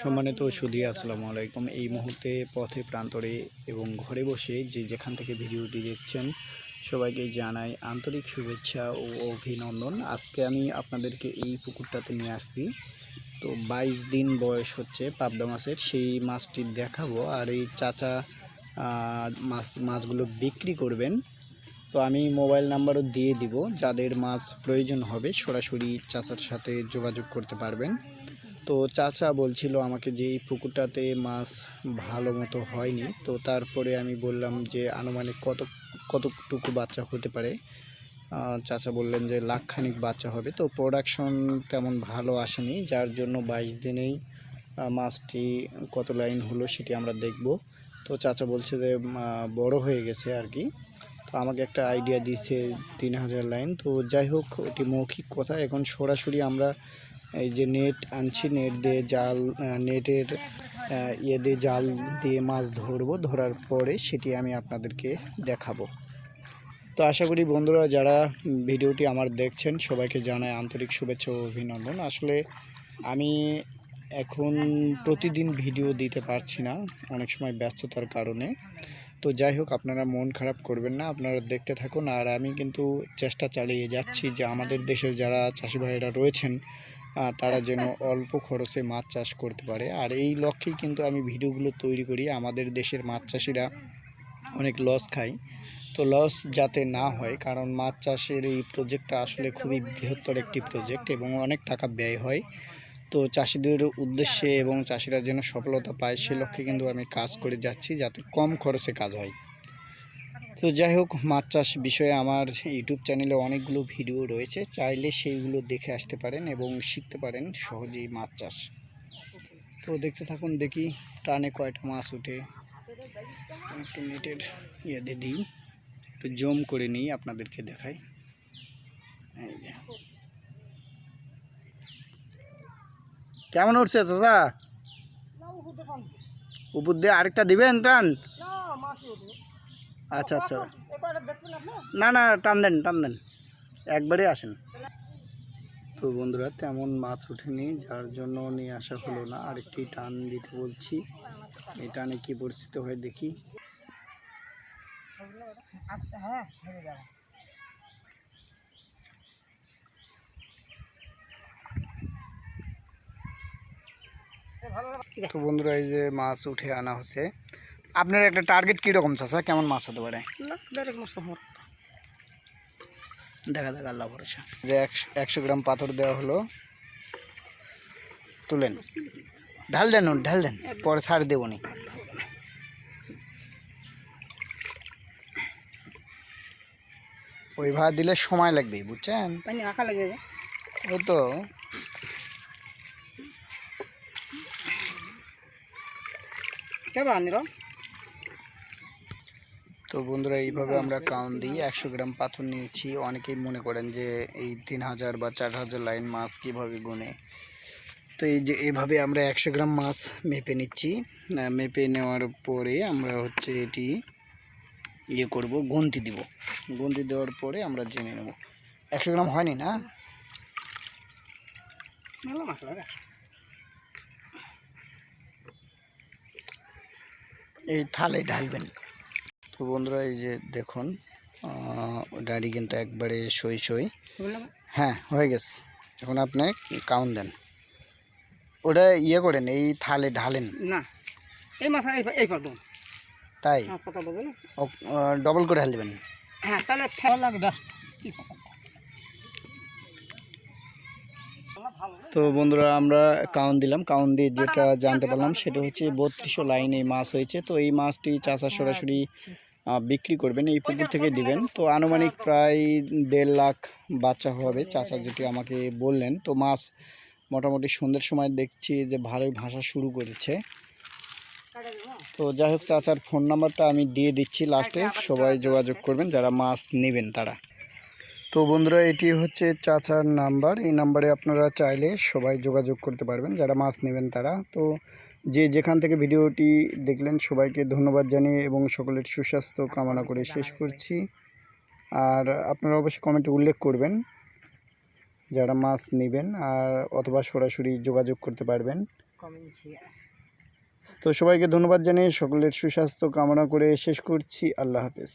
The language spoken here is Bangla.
সম্মানিত সুধী, আসসালামু আলাইকুম। এই মুহূর্তে পথে প্রান্তরে এবং ঘরে বসে যে যেখান থেকে ভিডিওটি দেখছেন, সবাইকে জানাই আন্তরিক শুভেচ্ছা ও অভিনন্দন। আজকে আমি আপনাদেরকে এই পুকুরটাতে নিয়ে আসছি। তো বাইশ দিন বয়স হচ্ছে পাবদা মাছের, সেই মাছটি দেখাবো। আর এই চাচা মাছ, মাছগুলো বিক্রি করবেন। তো আমি মোবাইল নাম্বারও দিয়ে দিব। যাদের মাছ প্রয়োজন হবে, সরাসরি চাচার সাথে যোগাযোগ করতে পারবেন। তো চাচা বলছিল আমাকে যে এই পুকুরটাতে মাছ ভালো মতো হয়নি। তো তারপরে আমি বললাম যে আনুমানিক কত, কতটুকু বাচ্চা হতে পারে? চাচা বললেন যে লাখখানিক বাচ্চা হবে। তো প্রোডাকশন তেমন ভালো আসেনি, যার জন্য বাইশ দিনেই মাছটি কত লাইন হলো সেটি আমরা দেখব। তো চাচা বলছে যে বড় হয়ে গেছে আর কি। তো আমাকে একটা আইডিয়া দিচ্ছে তিন হাজার লাইন তো যাই হোক, ওটি মৌখিক কথা। এখন সরাসরি আমরা এই যে নেট আনছি, নেট দিয়ে জাল নেটের ইয়ে দিয়ে জাল দিয়ে মাছ ধরবো। ধরার পরে সেটি আমি আপনাদেরকে দেখাবো। তো আশা করি বন্ধুরা যারা ভিডিওটি আমার দেখছেন, সবাইকে জানায় আন্তরিক শুভেচ্ছা ও অভিনন্দন। আসলে আমি এখন প্রতিদিন ভিডিও দিতে পারছি না, অনেক সময় ব্যস্ততার কারণে। তো যাই হোক, আপনারা মন খারাপ করবেন না, আপনারা দেখতে থাকুন। আর আমি কিন্তু চেষ্টা চালিয়ে যাচ্ছি যে আমাদের দেশের যারা চাষি ভাইয়েরা রয়েছেন তারা যেন অল্প খরচে মাছ চাষ করতে পারে। আর এই লক্ষ্যেই কিন্তু আমি ভিডিওগুলো তৈরি করি। আমাদের দেশের মাছ চাষিরা অনেক লস খায়। তো লস যাতে না হয়, কারণ মাছ চাষের এই প্রজেক্টটা আসলে খুবই বৃহত্তর একটি প্রজেক্ট এবং অনেক টাকা ব্যয় হয়। তো চাষিদের উদ্দেশ্যে এবং চাষিরা যেন সফলতা পায়, সে লক্ষ্যে কিন্তু আমি কাজ করে যাচ্ছি, যাতে কম খরচে কাজ হয়। তো যাই হোক মাছ চাষ বিষয়ে আমার ইউটিউব চ্যানেলে অনেকগুলো ভিডিও রয়েছে। চাইলে সেইগুলো দেখে আসতে পারেন এবং শিখতে পারেন সহজেই মাছ চাষ। তো দেখতে থাকুন, দেখি টানে কয়টা মাছ উঠে। একটু নেটের ইয়ে দিয়ে দিই, একটু জম করে নিই আপনাদেরকে দেখাই। কেমন উঠছে চাচা? উপর দিয়ে আরেকটা দিবেন টান? আচ্ছা আচ্ছা। না না টান দেন টান দেন। একবারে আসেন। তো বন্ধুরা তেমন মাছ ওঠেনি যার জন্য নিয়ে আসা হলো না। আরেকটি টান দিতে বলছি। এই টানে কি পরিস্থিতি হয় দেখি। তো বন্ধুরা এই যে মাছ উঠে আনা হচ্ছে আপনার একটা টার্গেট কীরকম চাষা কেমন মাছ হতে পারে? দেখা যাক আল্লাহ ভরসা। যে একশো গ্রাম পাথর দেওয়া হলো তুলেন। ঢাল দেন ঢাল দেন। পরে ছাড় দেবো নি ওইভাবে দিলে সময় লাগবে বুঝছেন? ও তো। কেবা আনির তো বন্ধুরা, এইভাবে আমরা কাউন্ট দিই। একশো গ্রাম পাথর নিয়েছি। অনেকেই মনে করেন যে এই তিন হাজার বা চার হাজার লাইন মাছ কীভাবে গুনে। তো এই যে এভাবে আমরা একশো গ্রাম মাছ মেপে নিচ্ছি। মেপে নেওয়ার পরে আমরা হচ্ছে এটি ইয়ে করব, গন্তি দিব। গন্তি দেওয়ার পরে আমরা জেনে নেব। একশো গ্রাম হয়নি না? এই থালে ঢালবেন। তো বন্ধুরা এই যে দেখুন ডাড়ি কিন্তু একবারে সই সই। হ্যাঁ হয়ে গেছে। এখন আপনি কাউন দেন। ওটা ইয়ে করেন এই থালে ঢালেন। না এই মাছ এই এই তাই? হ্যাঁ ডবল করে হ্যাঁ তাহলে ফেলা লাগে ব্যাস। কি কথা? তো বন্ধুরা আমরা কাউন্ট দিলাম। কাউন্ট দিয়ে যেটা জানতে পারলাম সেটা হচ্ছে বত্রিশশো লাইন এই মাছ হয়েছে। তো এই মাছটি চাষা সরাসরি বিক্রি করবেন এই পুকুর থেকে দিবেন। তো আনুমানিক প্রায় দেড় লাখ বাচ্চা হবে চাচা যেটি আমাকে বললেন। তো মাছ মোটামুটি সন্ধ্যের সময় দেখছি যে ভালোই ভাসা শুরু করেছে। তো যাই হোক চাচার ফোন নাম্বারটা আমি দিয়ে দিচ্ছি লাস্টে। সবাই যোগাযোগ করবেন যারা মাছ নেবেন তারা। তো বন্ধুরা এটি হচ্ছে চাচার নাম্বার। এই নাম্বারে আপনারা চাইলে সবাই যোগাযোগ করতে পারবেন যারা মাছ নেবেন তারা। তো যে যেখান থেকে ভিডিওটি দেখলেন সবাইকে ধন্যবাদ জানিয়ে এবং সকলের সুস্বাস্থ্য কামনা করে শেষ করছি। আর আপনারা অবশ্যই কমেন্টে উল্লেখ করবেন যারা মাছ নেবেন আর অথবা সরাসরি যোগাযোগ করতে পারবেন। তো সবাইকে ধন্যবাদ জানিয়ে সকলের সুস্বাস্থ্য কামনা করে শেষ করছি। আল্লাহ হাফেজ।